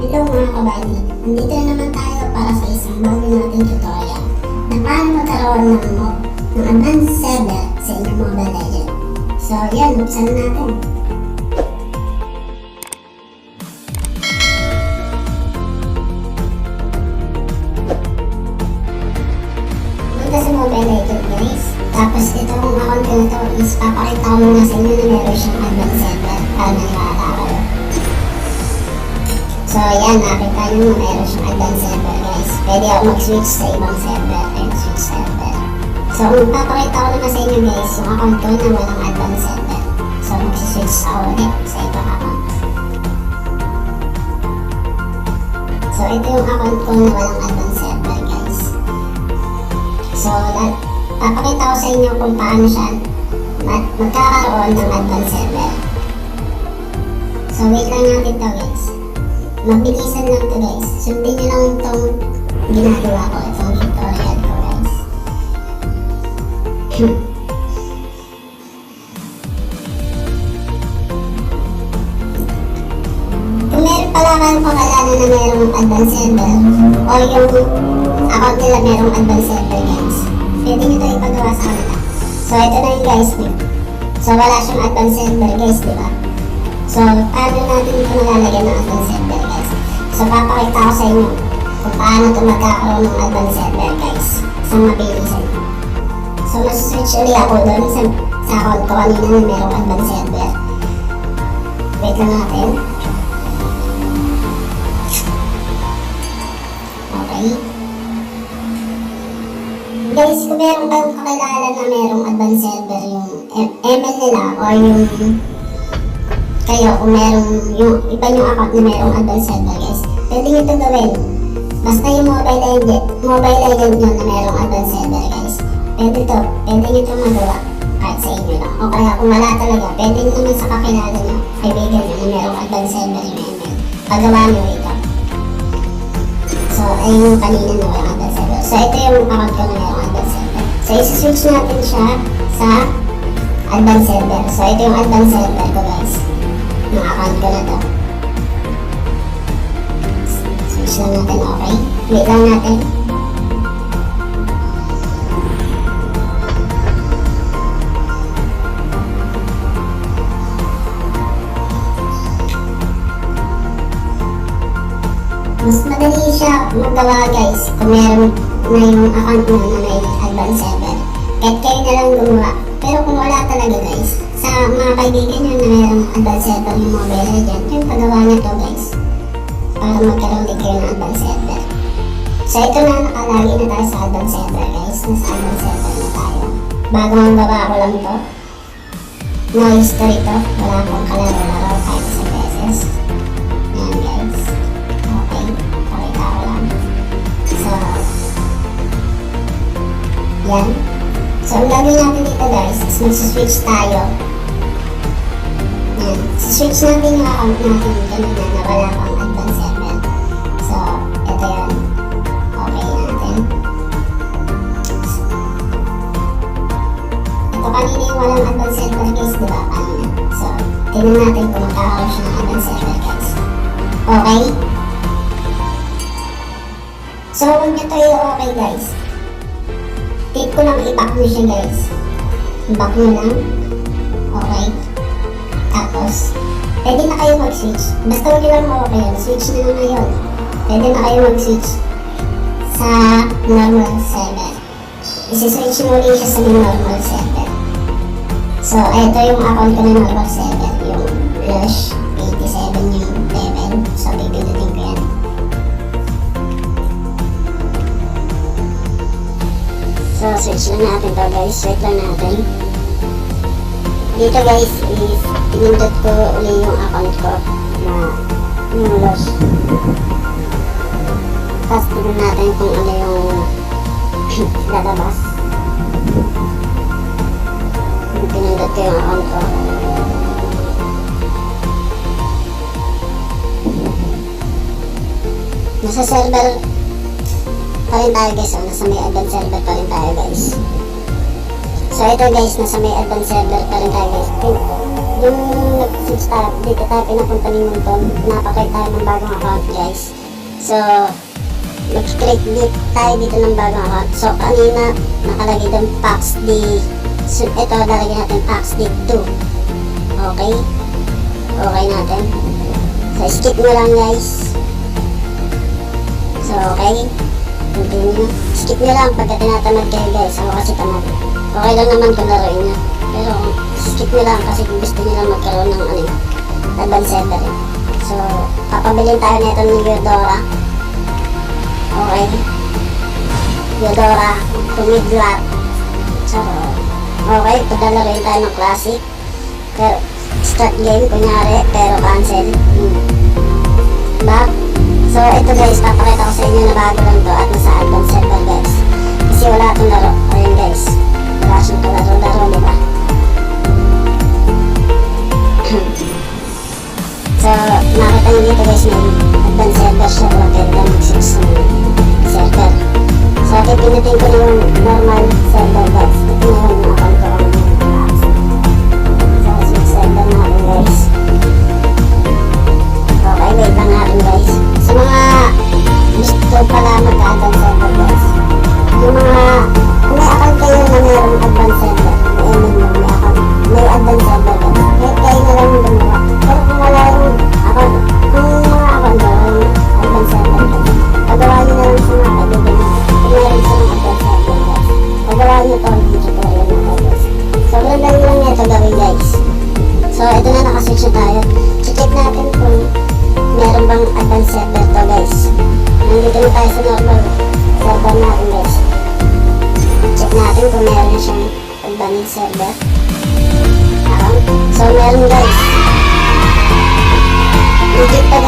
Hello mga kabali, nandito na naman tayo para sa isang bago nating tutorial na paano magkaroon ng, mo- ng advanced server sa inyong Mobile Legends. So yan, buksan na natin. Punta sa Mobile Legends guys. Tapos itong account na to is papakita ko muna sa inyo na meron siyang advanced server para kayo. So, yan, nakita nyo meron siyang advanced server, guys. Pwede ako mag-switch sa ibang server. Ayun, switch server. So, magpapakita ko naman sa inyo, guys, yung account ko na walang advanced server. So, mag-switch ako ulit sa ibang account. So, ito yung account ko na walang advanced server, guys. So, papakita ko sa inyo kung paano siya mag- magkakaroon ng advanced server. So, wait lang natin to, guys. Mabilisan lang to guys. Sundin nyo lang itong ginagawa ko, itong tutorial ko guys. Kung meron pala kayong pakalanan na merong advanced server, o yung account nila merong advanced server guys, pwede nyo ito ipagawa sa kanila. So, ito na yung guys nyo. So, wala siyang advanced server guys, di ba? So, paano natin ito nalalagyan ng advanced server? So, papakita ko sa inyo kung paano ito magkakaroon ng advanced server guys. Sa mabilisan. So, mas-switch ulit ako doon sa, sa account ko kanina na merong advanced server. Wait lang natin. Okay. Guys, kung meron kayong kakilala na merong advanced server yung ML nila or yung kayo kung merong yung iba yung account na merong advanced server guys, pwede nyo ito gawin. Basta yung mobile legend, mobile legend nyo na merong advanced server guys, pwede to, pwede nyo ito magawa kahit sa inyo lang. O kaya kung wala talaga, pwede nyo naman sa kakilala nyo, kaibigan nyo na merong advanced server yung ML. Pagawa nyo ito. So, ayun yung kanina na walang advanced server. So, ito yung account ko na merong advanced server. So, isi-switch natin siya sa advanced server. So, ito yung advanced server ko guys ng account ko na to. Switch lang natin, okay? Wait lang natin. Mas madali siya magawa guys kung meron na yung account mo na may advanced server. Kahit kayo na lang gumawa. Pero kung wala talaga guys, sa mga kaibigan nyo na mayroong advanced server yung mobile legend, yung pagawa nyo to guys. Para magkaroon din kayo ng advanced server. So ito na, nakalagi na tayo sa advanced server guys. Nasa advanced server na tayo. Bagong baba ko lang to. No history to. Wala akong kalaro-laro kahit sa beses. Yan guys. Okay. Pakita ko lang. So, yan. So, ang gagawin natin dito guys is mag-switch tayo. Switch natin yung account natin kanina na wala pang advanced server. So, ito. Okay natin. Ito kanina yung walang advanced server guys, di ba? Kanina. So, tingnan natin kung magkakaroon siya ng advanced server guys. Okay? So, huwag nyo tayo okay guys. Tip ko lang i-back nyo siya guys. I-back nyo lang. Tapos, pwede na kayo mag-switch. Basta huwag nyo lang okay yun. Switch na lang ngayon. Pwede na kayo mag-switch sa normal server. Isi-switch mo ulit siya sa normal server. So, ito yung account ko na normal server. Yung Lush 87 yung level. So, pipindutin ko yan. So, switch na natin to guys. Wait lang natin. Dito guys is pinindot ko uli yung account ko na yung loss. Tapos tignan natin kung ano yung lalabas. Pinindot ko yung account ko. Nasa server pa rin tayo guys. Oh. Nasa may advanced server pa rin tayo guys. So guys, nasa may advanced server pa rin tayo guys. Yung, dito tayo, dito tayo pinapunta ni Munton. Napakay tayo ng bagong account guys. So, mag-create dito tayo dito ng bagong account. So, kanina nakalagay doon Pax D. So, ito lalagyan natin Pax D 2. Okay? Okay natin. So, skip nyo lang guys. So, okay. Continue. Skip nyo lang pagka tinatamad kayo guys. Ako kasi tamad. Okay lang naman kung laruin nyo. Pero skip lang kasi kung gusto lang magkaroon ng ano advance server. eh. So, papabilin tayo nito ni Eudora. Okay. Eudora, tumidlat. So, okay, pagdalaruin tayo ng classic. Pero, start game, kunyari, pero cancel. Hmm. Back. So, ito guys, papakita ko sa inyo na bago lang to at nasa advanced server to guys. Nandito na tayo sa normal server natin guys. Check natin kung meron siyang advanced server. Account. So, meron guys. Legit pa